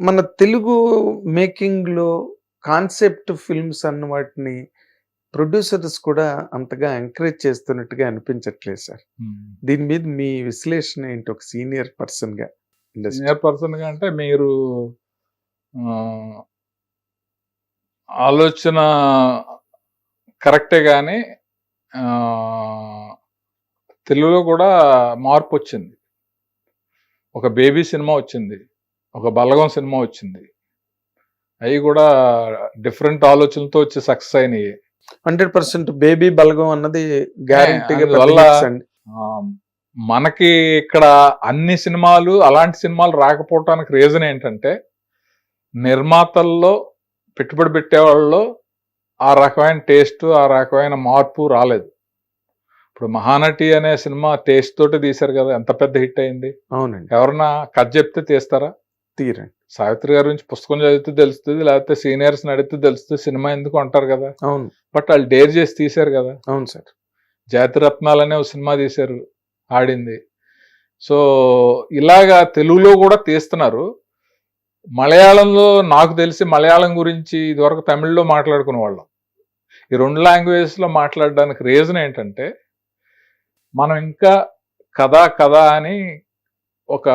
మన Telugu మేకింగ్‌లో concept films అన్న వాటిని ప్రొడ్యూసర్స్ కూడా అంతగా ఎంకరేజ్ చేస్తున్నట్టుగా అనిపించట్లేదు సార్. దీని మీద మీ విశ్లేషణ ఏంటి? ఒక సీనియర్ పర్సన్‌గా ఇండస్ట్రీ. సీనియర్ పర్సన్‌గా అంటే మీరు ఆహ్, ఆలోచన కరెక్టే గానీ ఆహ్, తెలుగులో కూడా మార్పొచ్చింది. ఒక 'బేబీ' సినిమా వచ్చింది. ఒక 'బలగం' సినిమా వచ్చింది. అయి కూడా డిఫరెంట్ ఆలోచనలతో వచ్చి సక్సెస్ అయినయి. 100% 'బేబీ బలగం' అన్నది గ్యారంటీగా అండి. ఆహ్, మనకి ఇక్కడ అన్ని సినిమాలు అలాంటి సినిమాలు రాకపోవటానికి రీజన్ ఏంటంటే, నిర్మాతల్లో పెట్టుబడి పెట్టేవాళ్ళలో ఆ రకమైన టేస్ట్, ఆ రకమైన మార్పు రాలేదు. ఇప్పుడు 'మహానటి' అనే సినిమా టేస్ట్ తోటి తీశారు కదా! ఎంత పెద్ద హిట్ అయింది. అవునండి. ఎవరన్నా కథ చెప్తే తీస్తారా? తీరండి. సావిత్రి గారి గురించి పుస్తకం చదివితే తెలుస్తది. లేకపోతే సీనియర్స్‌ని అడిగితే తెలుస్తది. సినిమా ఎందుకు అంటారు కదా! అవును. బట్ ఆళ్ళు డేర్ చేసి తీశారు కదా! అవును సార్. 'జాతిరత్నాలు' అనే ఒక సినిమా తీశారు. ఆడింది. సో, ఇలాగా తెలుగులో కూడా తీస్తున్నారు. మలయాళంలో నాకు తెలిసి మలయాళం గురించి ఇదివరకు తమిళ్‌లో మాట్లాడుకునేవాళ్ళం. ఈ 2 లాంగ్వేజెస్‌లో మాట్లాడడానికి రీజన్ ఏంటంటే, మనం ఇంకా కథ, కథ అని ఒక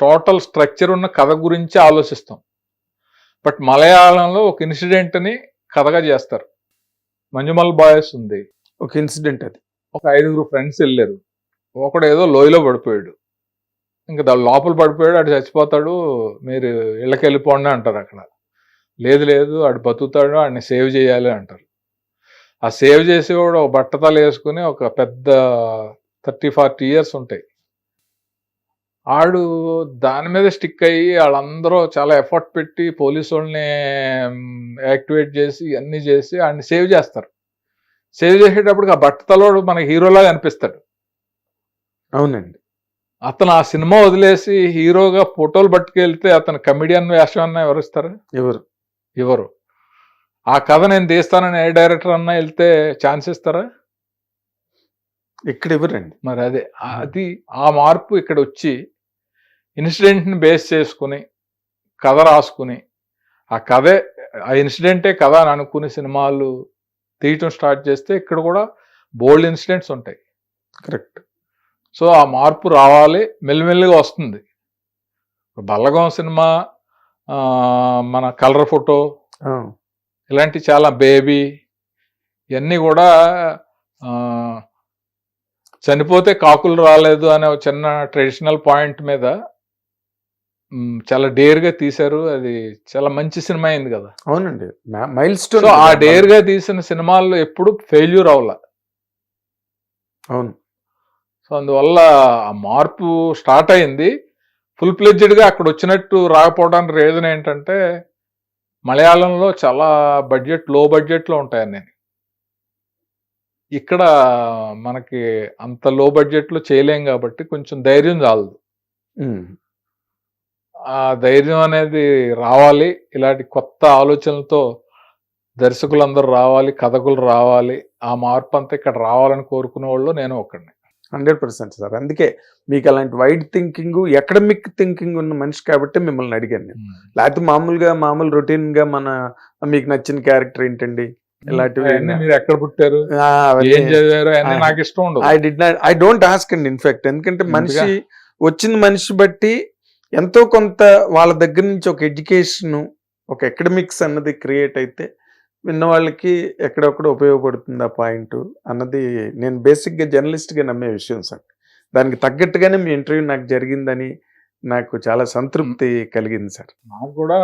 టోటల్ స్ట్రక్చర్ ఉన్న కథ గురించి ఆలోచిస్తాం. బట్ మలయాళంలో ఒక ఇన్సిడెంట్‌ని కథగా చేస్తారు. 'మంజుమల్ బాయ్స్' ఉంది. ఒక ఇన్సిడెంట్ అది. ఒక ఐదుగురు ఫ్రెండ్స్ ఎళ్ళారు. ఒకడేదో లోయలో పడిపోయాడు. ఇంక ద లోపల పడిపోయాడు. ఆడు చచ్చిపోతాడు. మీరు ఇళ్ళకెళ్ళిపోండి అంటారు అక్కడ. లేదు లేదు ఆడు బతుకుతాడు. ఆడిని సేవ్ చేయాలి అంటారు. ఆ సేవ్ చేసేవాడు ఒక బట్టతల వేసుకొని ఒక పెద్ద 30, 40 ఇయర్స్ ఉంటాయి. ఆడు దాని మీద స్టిక్ అయ్యి ఆళ్ళందరూ చాలా ఎఫర్ట్ పెట్టి పోలీసోళ్ళని యాక్టివేట్ చేసి ఇయన్నీ చేసి ఆడిని సేవ్ చేస్తారు. సేవ్ చేసేటప్పటికి ఆ బట్టతలోడు మనకి హీరోలాగా అనిపిస్తాడు. అవునండి. అతను ఆ సినిమా వదిలేసి హీరోగా ఫోటోలు పట్టుకెళ్తే అతను కమెడియన్ వేషం అన్నా ఎవరిస్తారు? ఎవరు? ఇవ్వరు. ఆ కథ నేను తీస్తానని ఏ డైరెక్టర్ అన్నా ఎళ్తే ఛాన్స్ ఇస్తారా? ఇక్కడ ఇవ్వరండి. మరి అదే. అది ఆ మార్పు ఇక్కడొచ్చి ఇన్సిడెంట్‌ని బేస్ చేసుకొని, కథ రాసుకొని, ఆ కథే ఆ ఇన్సిడెంటే కథ అని అనుకుని సినిమాలు తీయటం స్టార్ట్ చేస్తే ఇక్కడ కూడా బోలెడు ఇన్సిడెంట్స్ ఉంటాయి. కరెక్ట్. సో, ఆ మార్పు రావాలి. మెల్లిమెల్లిగా వస్తుంది. 'బలగం' సినిమా మన 'కలర్ ఫోటో'! ఇలాంటి చాలా 'బేబీ' ఇయన్నీ కూడా చనిపోతే కాకులు రాలేదు అనే ఒక చిన్న ట్రెడిషనల్ పాయింట్ మీద చాలా డేర్‌గా తీశారు. అది చాలా మంచి సినిమా అయింది కదా! అవునండి. మ మైల్‌స్టోన్ సో, ఆ కదా! డేర్‌గా తీసిన సినిమాల్లో ఎప్పుడు ఫెయిల్యూర్ అవ్వల. అవును. సో, అందువల్ల ఆ మార్పు స్టార్ట్ అయింది. ఫుల్ ప్లెడ్జెడ్‌గా అక్కడొచ్చినట్టు రాకపోవడానికి రీజన్ ఏంటంటే, మలయాళంలో చాలా బడ్జెట్లో బడ్జెట్‌లో ఉంటాయి అన్నీని. ఇక్కడ మనకి అంత లో బడ్జెట్‌లో చేయలేం కాబట్టి కొంచెం ధైర్యం చాలదు. ఆ ధైర్యం అనేది రావాలి. ఇలాంటి కొత్త ఆలోచనలతో దర్శకులందరూ రావాలి. కథకులు రావాలి. ఆ మార్పంతా ఇక్కడ రావాలని కోరుకునేవాళ్ళలో నేను ఒకడిని. 100% సార్. అందుకే మీకు అలాంటి వైడ్ థింకింగు, ఎకడమిక్ థింకింగ్ ఉన్న మనిషి కాబట్టి మిమ్మల్ని అడిగాను నేను. లేకపోతే మామూలుగా మామూలు రొటీన్‌గా మన మీకు నచ్చిన క్యారెక్టర్ ఏంటండి? ఇలాంటివి మీరు ఎక్కడ పుట్టారు? ఏం చదివారు? నాకు ఇష్టం ఉండదు. I not I don't ask అండి ఇన్‌ఫాక్ట్. ఎందుకంటే ఎందుకా? మనిషి వచ్చిన మనిషి బట్టి ఎంతో కొంత వాళ్ళ దగ్గర నుంచి ఒక ఎడ్యుకేషను, ఒక ఎకడమిక్స్ అన్నది క్రియేట్ అయితే విన్న వాళ్ళకి ఎక్కడొక్కడ ఉపయోగపడుతుంది ఆ పాయింటు అన్నది నేను బేసిక్‌గా జర్నలిస్ట్‌గా నమ్మే విషయం సార్. దానికి తగ్గట్టుగానే మీ ఇంటర్వ్యూ నాకు జరిగిందని నాకు చాలా సంతృప్తి కలిగింది సార్. నాకు కూడా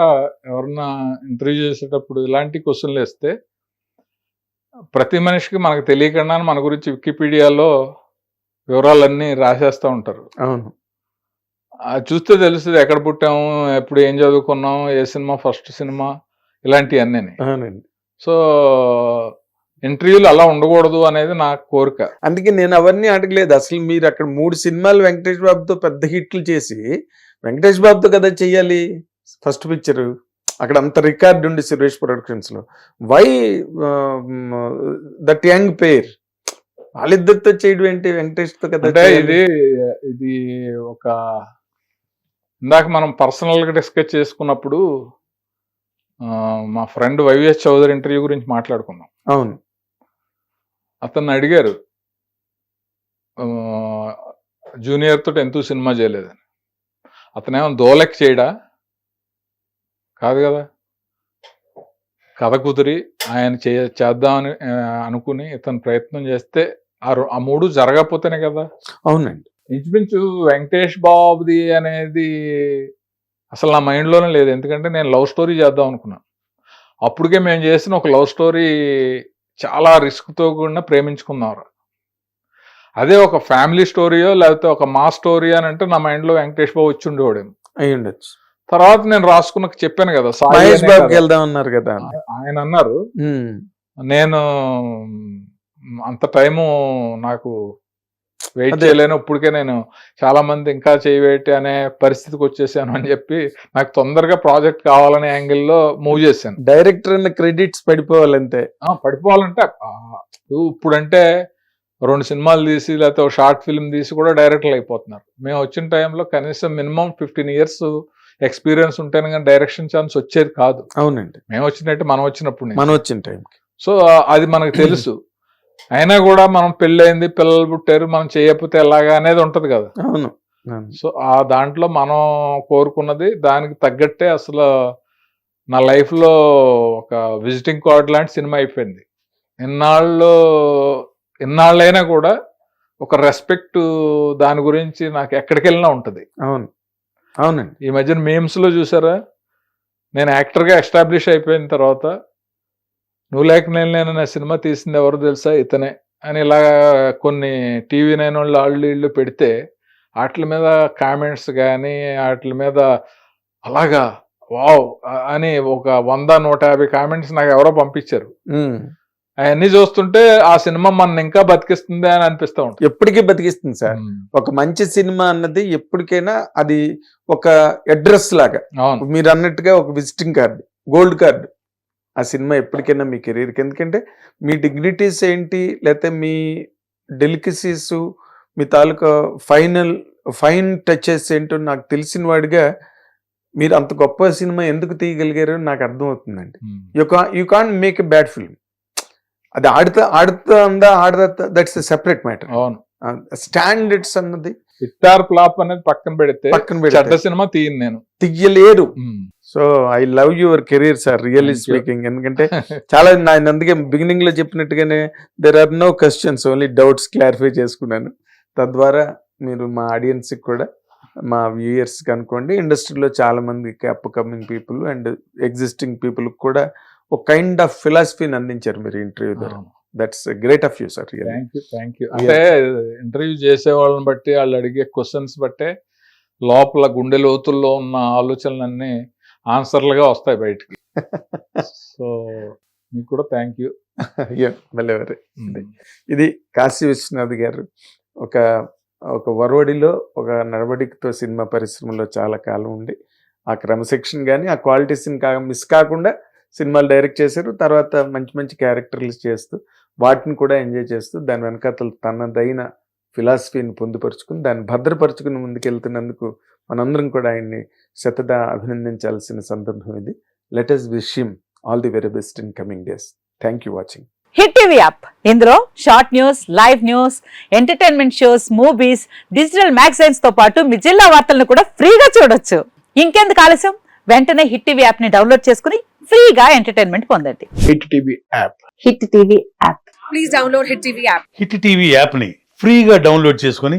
ఎవరన్నా ఇంటర్వ్యూ చేసేటప్పుడు ఇలాంటి క్వెషన్‌లేస్తే ప్రతి మనిషికి మనకు తెలియకుండానే మన గురించి వికీపీడియాలో వివరాలన్నీ రాసేస్తా ఉంటారు. అవును. చూస్తే తెలుస్తది ఎక్కడ పుట్టాము, ఎప్పుడు ఏం చదువుకున్నాం, ఏ సినిమా ఫస్ట్ సినిమా. అవునండి. సో, ఇంటర్వ్యూలు అలా ఉండకూడదు అనేది నా కోరిక. అందుకే నేను అవన్నీ అడగలేదు. అసలు మీరు అక్కడ 3 సినిమాలు వెంకటేష్ బాబుతో పెద్ద హిట్లు చేసి, వెంకటేష్ బాబుతో కదా చెయ్యాలి ఫస్ట్ పిక్చరు. అక్కడ అంత రికార్డ్ ఉంది సురేష్ ప్రొడక్షన్స్‌లో. Why ah, that young pair వాళ్ళిద్దరితో చేయడం ఏంటి? వెంకటేష్‌తో కదా. ఇది ఇది ఒక ఇందాక మనం పర్సనల్గా డిస్కస్ చేసుకున్నప్పుడు మా ఫ్రెండ్ వైవిఎస్ చౌదరి ఇంటర్వ్యూ గురించి మాట్లాడుకున్నాం. అవును. అతన్ని అడిగారు జూనియర్ తోటి ఎంతో సినిమా చేయలేదని. అతనేమో దోలక్ చేయడా? కాదు కదా. కథ కుదిరి ఆయన చే చేద్దామని అనుకుని ఇతను ప్రయత్నం చేస్తే ఆ రొ- ఆ మూడు జరగకపోతేనే కదా. అవునండి. ఇంచుమించు వెంకటేష్ బాబుది అనేది అసలు నా మైండ్లోనే లేదు. ఎందుకంటే నేను లవ్ స్టోరీ చేద్దాం అనుకున్నాను అప్పటికే మేము చేసిన ఒక లవ్ స్టోరీ చాలా రిస్క్తో కూడిన ప్రేమించుకున్నారు. అదే ఒక ఫ్యామిలీ స్టోరీయో లేకపోతే ఒక మా స్టోరీ అని అంటే నా మైండ్లో వెంకటేష్ బాబు వచ్చి ఉండేవాడేమో. అయి ఉండొచ్చు తర్వాత నేను రాసుకున్న చెప్పాను కదా సాయి మహేష్ అనే బాబుకి. వెళ్దాం అన్నారు కదా ఆయన అన్నారు నేను అంత టైము నాకు వెయిట్. చేయలేను ఇప్పటికే నేను చాలా మంది ఇంకా చేయవేటి అనే పరిస్థితికి వచ్చేసాను అని చెప్పి నాకు తొందరగా ప్రాజెక్ట్ కావాలనే యాంగిల్లో మూవ్ చేశాను. డైరెక్టర్ అన్న క్రెడిట్స్ పడిపోవాలంతే పడిపోవాలంటే ఇప్పుడంటే రెండు సినిమాలు తీసి లేకపోతే ఒక షార్ట్ ఫిల్మ్ తీసి కూడా డైరెక్టర్లు అయిపోతున్నారు. మేము వచ్చిన టైంలో కనీసం మినిమం ఫిఫ్టీన్ ఇయర్స్ ఎక్స్పీరియన్స్ ఉంటేనే కానీ డైరెక్షన్ ఛాన్స్ వచ్చేది కాదు. అవునండి. మేము వచ్చినట్టు మనం వచ్చినప్పుడు. మనం వచ్చిన టైంకి సో అది మనకు తెలుసు. అయినా కూడా మనం పెళ్ళైంది పిల్లలు పుట్టారు మనం చేయకపోతే ఎలాగా అనేది ఉంటది కదా. అవును. సో ఆ దాంట్లో మనం కోరుకున్నది దానికి తగ్గట్టే అసలు నా లైఫ్లో ఒక విజిటింగ్ కార్డ్ లాంటి సినిమా అయిపోయింది. ఇన్నాళ్ళు ఇన్నాళ్ళైనా కూడా ఒక రెస్పెక్ట్ దాని గురించి నాకు ఎక్కడికి వెళ్ళినా ఉంటది. అవును. అవునండి. ఈ మధ్యన మేమ్స్లో చూసారా? నేను యాక్టర్గా ఎస్టాబ్లిష్ అయిపోయిన తర్వాత నువ్వు లేక నేను సినిమా తీసింది ఎవరు తెలుసా ఇతనే? అని ఇలా కొన్ని టీవీ నైన్ వాళ్ళు వాళ్ళు వీళ్ళు పెడితే వాటి మీద కామెంట్స్ కానీ వాటి మీద అలాగా వావ్ అని ఒక వంద నూట యాభై కామెంట్స్ నాకు ఎవరో పంపించారు. అవన్నీ చూస్తుంటే ఆ సినిమా మన ఇంకా బతికిస్తుంది అని అనిపిస్తూ ఉంటుంది. ఎప్పటికీ బతికిస్తుంది సార్. ఒక మంచి సినిమా అన్నది ఎప్పటికైనా అది ఒక అడ్రస్ లాగా. మీరు అన్నట్టుగా ఒక విజిటింగ్ కార్డు గోల్డ్ కార్డు. ఆ సినిమా ఎప్పటికైనా మీ కెరీర్కి. ఎందుకంటే మీ డిగ్నిటీస్ ఏంటి? లేకపోతే మీ డెలికసీస్ మీ తాలూకా ఫైనల్ ఫైన్ టచెస్ ఏంటో నాకు తెలిసిన వాడిగా మీరు అంత గొప్ప సినిమా ఎందుకు తీయగలిగారో నాకు అర్థమవుతుందండి. You can you can make a bad film అది ఆడుతా ఆడుతా ఉందా ఆడదా దట్స్ సెపరేట్ మ్యాటర్ అవును. స్టాండర్డ్స్ అన్నది హిట్టార్ ఫ్లాప్ అనేది పక్కన పెడితే పక్కన పెడితే సినిమా తీయను నేను. తీయలేరు. So I love your career sir really. Speaking ఎందుకంటే చాలా నేను అందుకే బిగినింగ్లో చెప్పినట్టుగానే there are no questions only doubts clarify చేసుకున్నాను. తద్వారా మీరు మా ఆడియన్స్కి కూడా మా వ్యూయర్స్కి అనుకోండి ఇండస్ట్రీలో చాలా మందికి up coming people and existing people కూడా ఒక కైండ్ ఆఫ్ ఫిలాసఫీని అందించారు మీరు ఇంటర్వ్యూ ద్వారా. That's great of you sir thank you thank you అంటే ఇంటర్వ్యూ చేసే వాళ్ళని బట్టి వాళ్ళు అడిగే క్వశ్చన్స్ బట్టే లోపల గుండె లోతుల్లో ఉన్న ఆలోచనలన్నీ ఆన్సర్లుగా వస్తాయి బయటికి. సో మీకు కూడా థ్యాంక్ యూ. మళ్ళీ ఇది కాశీ విశ్వనాథ్ గారు ఒక ఒక వరవడిలో ఒక నడవడికతో సినిమా పరిశ్రమలో చాలా కాలం ఉండి ఆ క్రమశిక్షణ కానీ ఆ క్వాలిటీస్ని కా మిస్ కాకుండా సినిమాలు డైరెక్ట్ చేశారు. తర్వాత మంచి మంచి క్యారెక్టర్లు చేస్తూ వాటిని కూడా ఎంజాయ్ చేస్తూ దాని వెనకాతలు తనదైన ఫిలాసఫీని పొందుపరుచుకుని దాన్ని భద్రపరుచుకుని ముందుకెళ్తున్నందుకు మనందరం కూడా ఆయన్ని శతదా అభినందించాల్సిన సందర్భం ఇది. Let us wish him all the very best in coming days thank you watching hit TV app ఇందులో short news live news entertainment shows movies digital మ్యాగజైన్స్తో పాటు మీ జిల్లా వార్తలను కూడా ఫ్రీగా చూడొచ్చు. ఇంకెందుకు ఆలస్యం? వెంటనే హిట్ టీవీ యాప్ని డౌన్లోడ్ చేసుకుని ఫ్రీగా ఎంటర్టైన్మెంట్ పొందండి. Hit TV app hit TV app please download Hit TV app. Hit TV యాప్ని ఫ్రీగా డౌన్లోడ్ చేసుకొని